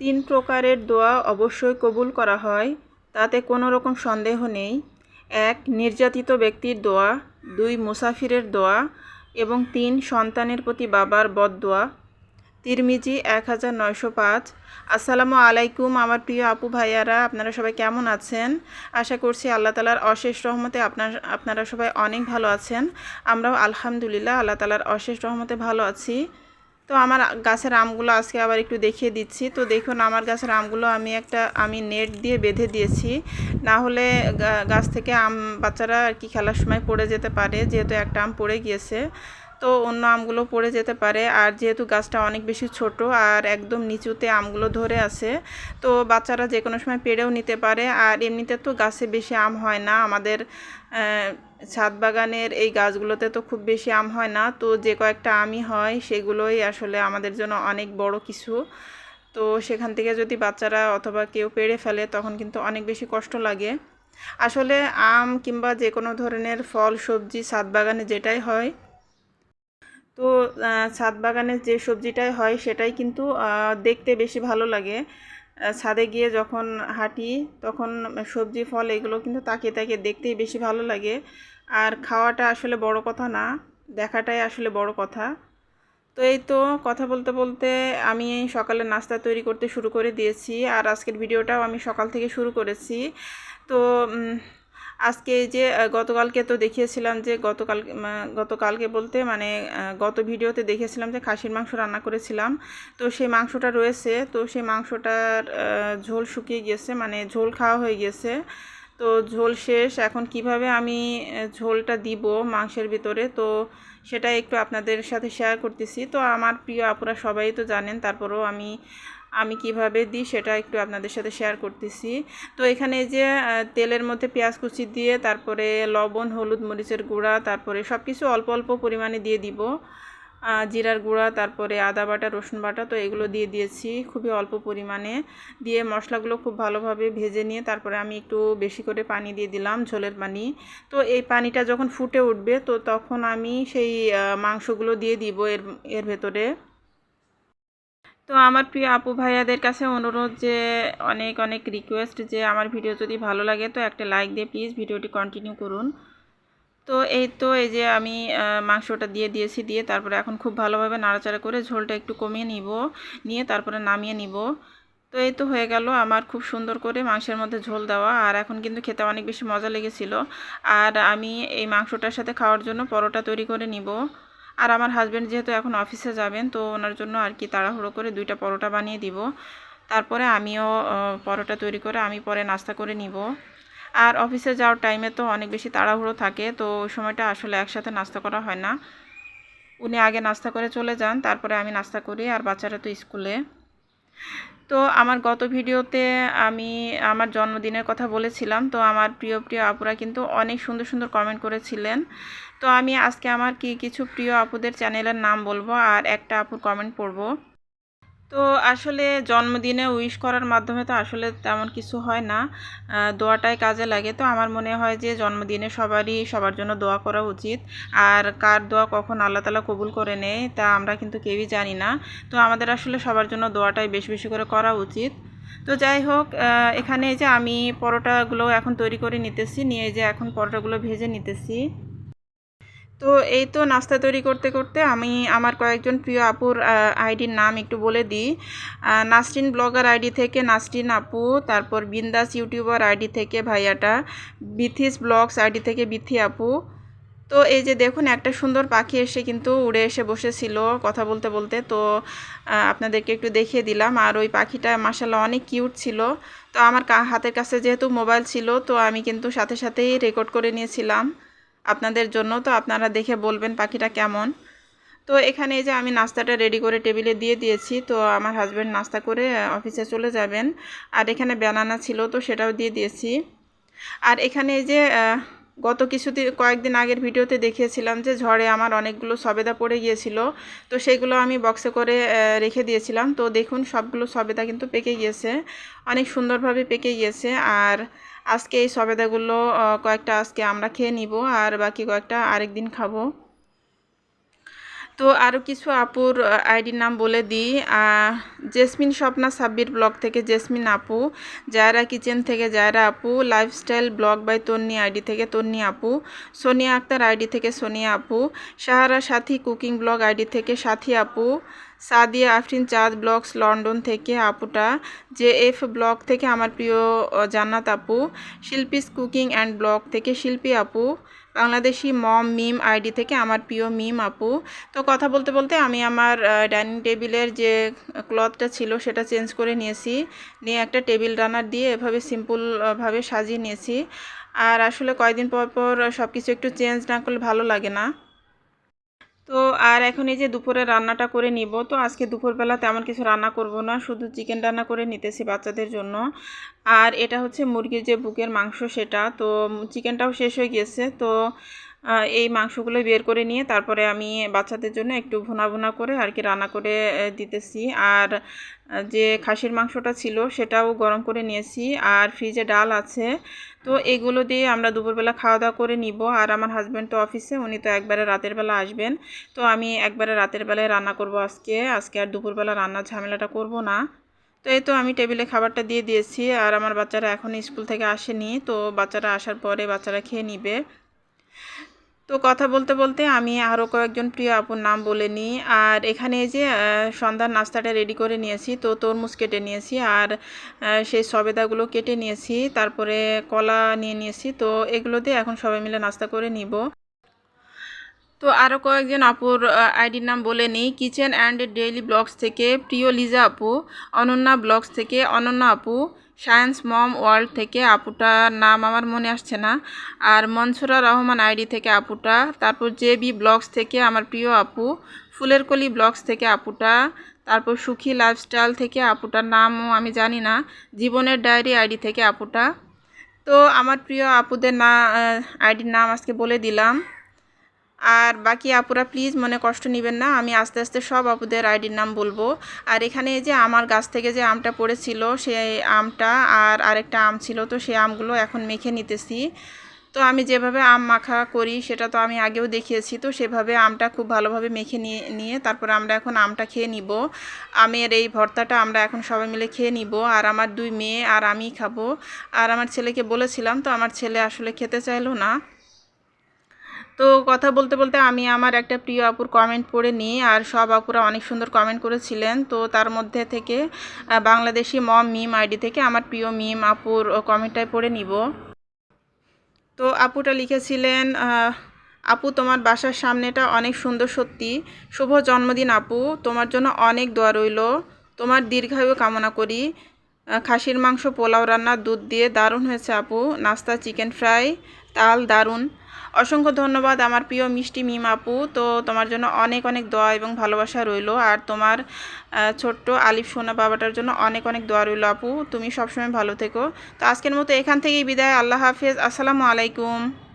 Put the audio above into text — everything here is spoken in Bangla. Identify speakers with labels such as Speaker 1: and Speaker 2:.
Speaker 1: তিন প্রকারের দোয়া অবশ্যই কবুল করা হয়, তাতে কোনো রকম সন্দেহ নেই। এক, নির্যাতিত ব্যক্তির দোয়া। দুই, মুসাফিরের দোয়া। এবং তিন, সন্তানের প্রতি বাবার বদদোয়া তিরমিজি এক হাজার নয়শো পাঁচ। আসসালামু আলাইকুম আমার প্রিয় আপু ভাইয়ারা, আপনারা সবাই কেমন আছেন? আশা করছি আল্লাহ তালার অশেষ রহমতে আপনার, আপনারা সবাই অনেক ভালো আছেন। আমরাও আলহামদুলিল্লাহ আল্লাহ তালার অশেষ রহমতে ভালো আছি। তো আমার গাছের আমগুলো আজকে আবার একটু দেখিয়ে দিচ্ছি। তো দেখুন, আমার গাছের আমগুলো আমি একটা, আমি নেট দিয়ে বেঁধে দিয়েছি। না হলে গাছ থেকে আম বাচ্চারা আর কি খেলার সময় পড়ে যেতে পারে, যেহেতু একটা আম পড়ে গিয়েছে। তো অন্য আমগুলো পড়ে যেতে পারে। আর যেহেতু গাছটা অনেক বেশি ছোট আর একদম নিচুতে আমগুলো ধরে আছে, তো বাচ্চারা যে কোনো সময় পেরেও নিতে পারে। আর এমনিতে তো গাছে বেশি আম হয় না। আমাদের ছাদ বাগানের এই গাছগুলোতে তো খুব বেশি আম হয় না। তো যে কয়েকটা আমই হয়, সেগুলোই আসলে আমাদের জন্য অনেক বড় কিছু। তো সেখান থেকে যদি বাচ্চারা অথবা কেউ পেড়ে ফেলে, তখন কিন্তু অনেক বেশি কষ্ট লাগে। আসলে আম কিংবা যে কোনো ধরনের ফল, সবজি, ছাদ বাগানে যেটাই হয় তো ছাদ বাগানে যে সবজিটাই হয় সেটাই কিন্তু দেখতে বেশি ভালো লাগে। ছাদে গিয়ে যখন হাঁটি তখন সবজি, ফল এগুলো কিন্তু তাকিয়ে তাকিয়ে দেখতেই বেশি ভালো লাগে। আর খাওয়াটা আসলে বড় কথা না, দেখাটাই আসলে বড় কথা। তো এই তো কথা বলতে বলতে আমি সকালে নাস্তা তৈরি করতে শুরু করে দিয়েছি। আর আজকের ভিডিওটাও আমি সকাল থেকে শুরু করেছি। তো আজকে যে গতকালকে তো দেখিয়েছিলাম যে, গতকাল গতকালকে বলতে মানে গত ভিডিওতে দেখিয়েছিলাম যে, খাসির মাংস রান্না করেছিলাম। তো সেই মাংসটা রয়েছে, তো সেই মাংসটার ঝোল শুকিয়ে গিয়েছে মানে ঝোল খাওয়া হয়ে গিয়েছে। তো ঝোল শেষ, এখন কীভাবে আমি ঝোলটা দিব মাংসের ভিতরে, তো সেটা একটু আপনাদের সাথে শেয়ার করতেছি। তো আমার প্রিয় আপুরা সবাই তো জানেন, তারপরেও আমি আমি কীভাবে দিই সেটা একটু আপনাদের সাথে শেয়ার করতেছি। তো এখানে যে তেলের মধ্যে পেঁয়াজ কুচি দিয়ে, তারপরে লবণ, হলুদ মরিচের গুঁড়া, তারপরে সব কিছু অল্প অল্প পরিমাণে দিয়ে দিব। জিরার গুঁড়া, তারপরে আদা বাটা, রসুন বাটা, তো এগুলো দিয়ে দিয়েছি খুবই অল্প পরিমাণে। দিয়ে মশলাগুলো খুব ভালোভাবে ভেজে নিয়ে, তারপরে আমি একটু বেশি করে পানি দিয়ে দিলাম, ঝোলের পানি। তো এই পানিটা যখন ফুটে উঠবে, তো তখন আমি সেই মাংসগুলো দিয়ে দিব এর এর ভেতরে। তো আমার প্রিয় আপু ভাইয়াদের কাছে অনুরোধ যে অনেক অনেক রিকোয়েস্ট যে আমার ভিডিও যদি ভালো লাগে তো একটা লাইক দিয়ে প্লিজ ভিডিওটি কন্টিনিউ করুন। তো এই তো, এই যে আমি মাংসটা দিয়ে দিয়েছি, দিয়ে তারপরে এখন খুব ভালোভাবে নাড়াচাড়া করে ঝোলটা একটু কমিয়ে নিব, নিয়ে তারপরে নামিয়ে নিব। তো এই তো হয়ে গেল আমার খুব সুন্দর করে মাংসের মধ্যে ঝোল দেওয়া, আর এখন কিন্তু খেতে অনেক বেশি মজা লেগেছিল। আর আমি এই মাংসটার সাথে খাওয়ার জন্য পরোটা তৈরি করে নিব। আর আমার হাজব্যান্ড যেহেতু এখন অফিসে যাবেন, তো ওনার জন্য আর কি তাড়াহুড়ো করে দুইটা পরোটা বানিয়ে দিব। তারপরে আমিও পরোটা তৈরি করে আমি পরে নাস্তা করে নিব। আর অফিসে যাওয়ার টাইমে তো অনেক বেশি তাড়াহুড়ো থাকে, তো ওই সময়টা আসলে একসাথে নাস্তা করা হয় না। উনি আগে নাস্তা করে চলে যান, তারপরে আমি নাস্তা করি আর বাচ্চারা তো স্কুলে। তো আমার গত ভিডিওতে আমি আমার জন্মদিনের কথা বলেছিলাম, তো আমার প্রিয় প্রিয় আপুরা কিন্তু অনেক সুন্দর সুন্দর কমেন্ট করেছিলেন। তো আমি আজকে আমার কি, কিছু প্রিয় আপুদের চ্যানেলের নাম বলব আর একটা আপুর কমেন্ট পড়ব। তো আসলে জন্মদিনে উইশ করার মাধ্যমে তো আসলে তেমন কিছু হয় না। দোয়াটাই কাজে লাগে। তো আমার মনে হয় যে জন্মদিনে সবারই সবার জন্য দোয়া করা উচিত। আর কার দোয়া কখন আল্লাহ তালা কবুল করে নেয় তা আমরা কিন্তু কেউই জানি না। তো আমাদের আসলে সবার জন্য দোয়াটাই বেশি বেশি করে করা উচিত। তো যাই হোক এখানে যে আমি পরোটাগুলো এখন তৈরি করে নিতেছি। নিয়ে যে এখন পরোটাগুলো ভেজে নিতেছি। তো এই তো নাস্তা তৈরি করতে করতে আমি আমার কয়েকজন প্রিয় আপুর আইডির নাম একটু বলে দিই। নাসরিন ব্লগার আইডি থেকে নাসরিন আপু, তারপর বিন্দাস ইউটিউবার আইডি থেকে ভাইয়াটা, বিথিস ব্লগস আইডি থেকে বিথি আপু। তো এই যে দেখুন, একটা সুন্দর পাখি এসে কিন্তু উড়ে এসে বসেছিল কথা বলতে বলতে। তো আপনাদেরকে একটু দেখিয়ে দিলাম। আর ওই পাখিটা মাসাল্লাহ অনেক কিউট ছিল। তো আমার হাতের কাছে যেহেতু মোবাইল ছিল, তো আমি কিন্তু সাথে, সাথেই রেকর্ড করে নিয়েছিলাম। আপনাদের জন্য। তো আপনারা দেখে বলবেন পাখিটা কেমন। তো এখানে যে আমি নাস্তাটা রেডি করে টেবিলে দিয়ে দিয়েছি। তো আমার হাজব্যান্ড নাস্তা করে অফিসে চলে যাবেন। আর এখানে ব্যানানা ছিল, তো সেটাও দিয়ে দিয়েছি। আর এখানে যে গত কিছুদিন, কয়েকদিন আগের ভিডিওতে দেখিয়েছিলাম যে ঝড়ে আমার অনেকগুলো সবেদা পড়ে গিয়েছিল। তো সেইগুলো আমি বক্সে করে রেখে দিয়েছিলাম। তো দেখুন, সবগুলো সবেদা কিন্তু পেকে গিয়েছে। অনেক সুন্দরভাবে পেকে গিয়েছে। আর আজকে এই সবেদাগুলো কয়েকটা আজকে আমরা খেয়ে নিব আর বাকি কয়েকটা আরেক দিন খাব। তো আরও কিছু আপুর আইডির নাম বলে দিই। জেসমিন স্বপ্না সাব্বির ব্লগ থেকে জেসমিন আপু, জায়রা কিচেন থেকে জায়রা আপু, lifestyle blog by Tonni ID থেকে তন্নি আপু, সোনিয়া আক্তার আইডি থেকে সোনিয়া আপু, সাহারা সাথী কুকিং ব্লগ আইডি থেকে সাথী আপু, সাদিয়া আফরিন চাঁদ ব্লগস লন্ডন থেকে আপুটা জে এফ ব্লগ থেকে আমার প্রিয় জান্নাত আপু, শিল্পীস কুকিং অ্যান্ড ব্লগ থেকে শিল্পী আপু বাংলাদেশি মম, মিম, আইডি থেকে আমার প্রিয় মিম আপু। তো কথা বলতে বলতে আমি আমার ডাইনিং টেবিলের যে ক্লথটা ছিল সেটা চেঞ্জ করে নিয়েছি। নিয়ে একটা টেবিল রানার দিয়ে এভাবে সিম্পলভাবে সাজিয়ে নিয়েছি। আর আসলে কয়েকদিন পর পর সব কিছু একটু চেঞ্জ না করলে ভালো লাগে না। তো আর এখন এই যে দুপুরে রান্নাটা করে নিব, তো আজকে দুপুরবেলা তেমন কিছু রান্না করব না, শুধু চিকেন রান্না করে নিতেছি বাচ্চাদের জন্য। আর এটা হচ্ছে মুরগির যে বুকের মাংস সেটা, তো চিকেনটাও শেষ হয়ে গিয়েছে, তো এই মাংসগুলো বের করে নিয়ে তারপরে আমি বাচ্চাদের জন্য একটু ভুনা ভুনা করে আর কি রান্না করে দিতেছি। আর যে খাসির মাংসটা ছিল সেটাও গরম করে নিয়েছি। আর ফ্রিজে ডাল আছে। তো এগুলো দিয়ে আমরা দুপুরবেলা খাওয়া দাওয়া করে নিব। আর আমার হাজব্যান্ড তো অফিসে, উনি তো একবারে রাতের বেলা আসবেন। তো আমি একবারে রাতের বেলায় রান্না করব আজকে। আজকে আর দুপুরবেলা রান্নার ঝামেলাটা করব না। তো এই তো আমি টেবিলে খাবারটা দিয়ে দিয়েছি। আর আমার বাচ্চারা এখন স্কুল থেকে আসেনি। তো বাচ্চারা আসার পরে বাচ্চারা খেয়ে নিবে। তো কথা বলতে বলতে আমি আরও কয়েকজন প্রিয় আপুর নাম বলে নিই। আর এখানে যে সন্ধ্যার নাস্তাটা রেডি করে নিয়েছি, তো তরমুজ কেটে নিয়েছি আর সেই সবেদাগুলো কেটে নিয়েছি, তারপরে কলা নিয়ে নিয়েছি, তো এগুলো দিয়ে এখন সবাই মিলে নাস্তা করে নিব। তো আরও কয়েকজন আপুর আইডির নাম বলে নিই। কিচেন অ্যান্ড ডেইলি ব্লগস থেকে প্রিয় লিজা আপু, অনন্যা ব্লগস থেকে অনন্যা আপু সায়েন্স মম ওয়ার্ল্ড থেকে আপুটার নাম আমার মনে আসছে না। আর মনসুরা রহমান আইডি থেকে আপুটা, তারপর জে বি ব্লগস থেকে আমার প্রিয় আপু, ফুলের কলি ব্লগস থেকে আপুটা, তারপর সুখী লাইফস্টাইল থেকে আপুটার নামও আমি জানি না, জীবনের ডায়েরি আইডি থেকে আপুটা। তো আমার প্রিয় আপুদের না আইডির নাম আজকে বলে দিলাম। আর বাকি আপুরা প্লিজ মনে কষ্ট নেবেন না, আমি আস্তে আস্তে সব আপুদের আইডির নাম বলব। আর এখানে যে আমার গাছ থেকে যে আমটা পড়েছিল, সেই আমটা আর আরেকটা আম ছিল, তো সেই আমগুলো এখন মেখে নিতেছি। তো আমি যেভাবে আম মাখা করি, সেটা তো আমি আগেও দেখিয়েছি, তো সেভাবে আমটা খুব ভালোভাবে মেখে নিয়ে নিয়ে তারপরে আমরা এখন আমটা খেয়ে নিব। আমের এই ভর্তাটা আমরা এখন সবাই মিলে খেয়ে নিব, আর আমার দুই মেয়ে আর আমি খাব। আর আমার ছেলেকে বলেছিলাম, তো আমার ছেলে আসলে খেতে চাইলো না। তো কথা বলতে বলতে আমি আমার একটা প্রিয় আপুর কমেন্ট পড়ে নিই, আর সব আপুরা অনেক সুন্দর কমেন্ট করেছিলেন। তো তার মধ্যে থেকে বাংলাদেশি মম মিম আইডি থেকে আমার প্রিয় মিম আপুর কমেন্টটাই পড়ে নিব। তো আপুটা লিখেছিলেন আপু, তোমার বাসার সামনেটা অনেক সুন্দর সত্যি। শুভ জন্মদিন আপু। তোমার জন্য অনেক দোয়া রইল। তোমার দীর্ঘায়ু কামনা করি। খাসির মাংস, পোলাও রান্না, দুধ দিয়ে দারুণ হয়েছে আপু। নাস্তা, চিকেন ফ্রাই, তাল, দারুণ। অসংখ্য ধন্যবাদ আমার প্রিয় মিষ্টি মিম আপু। তো তোমার জন্য অনেক অনেক দোয়া এবং ভালোবাসা রইল। আর তোমার ছোট্ট আলিফ সোনা বাবাটার জন্য অনেক অনেক দোয়া রইল আপু। তুমি সবসময় ভালো থেকো। তো আজকের মতো এখান থেকেই বিদায়। আল্লাহ হাফেজ। আসসালামু আলাইকুম।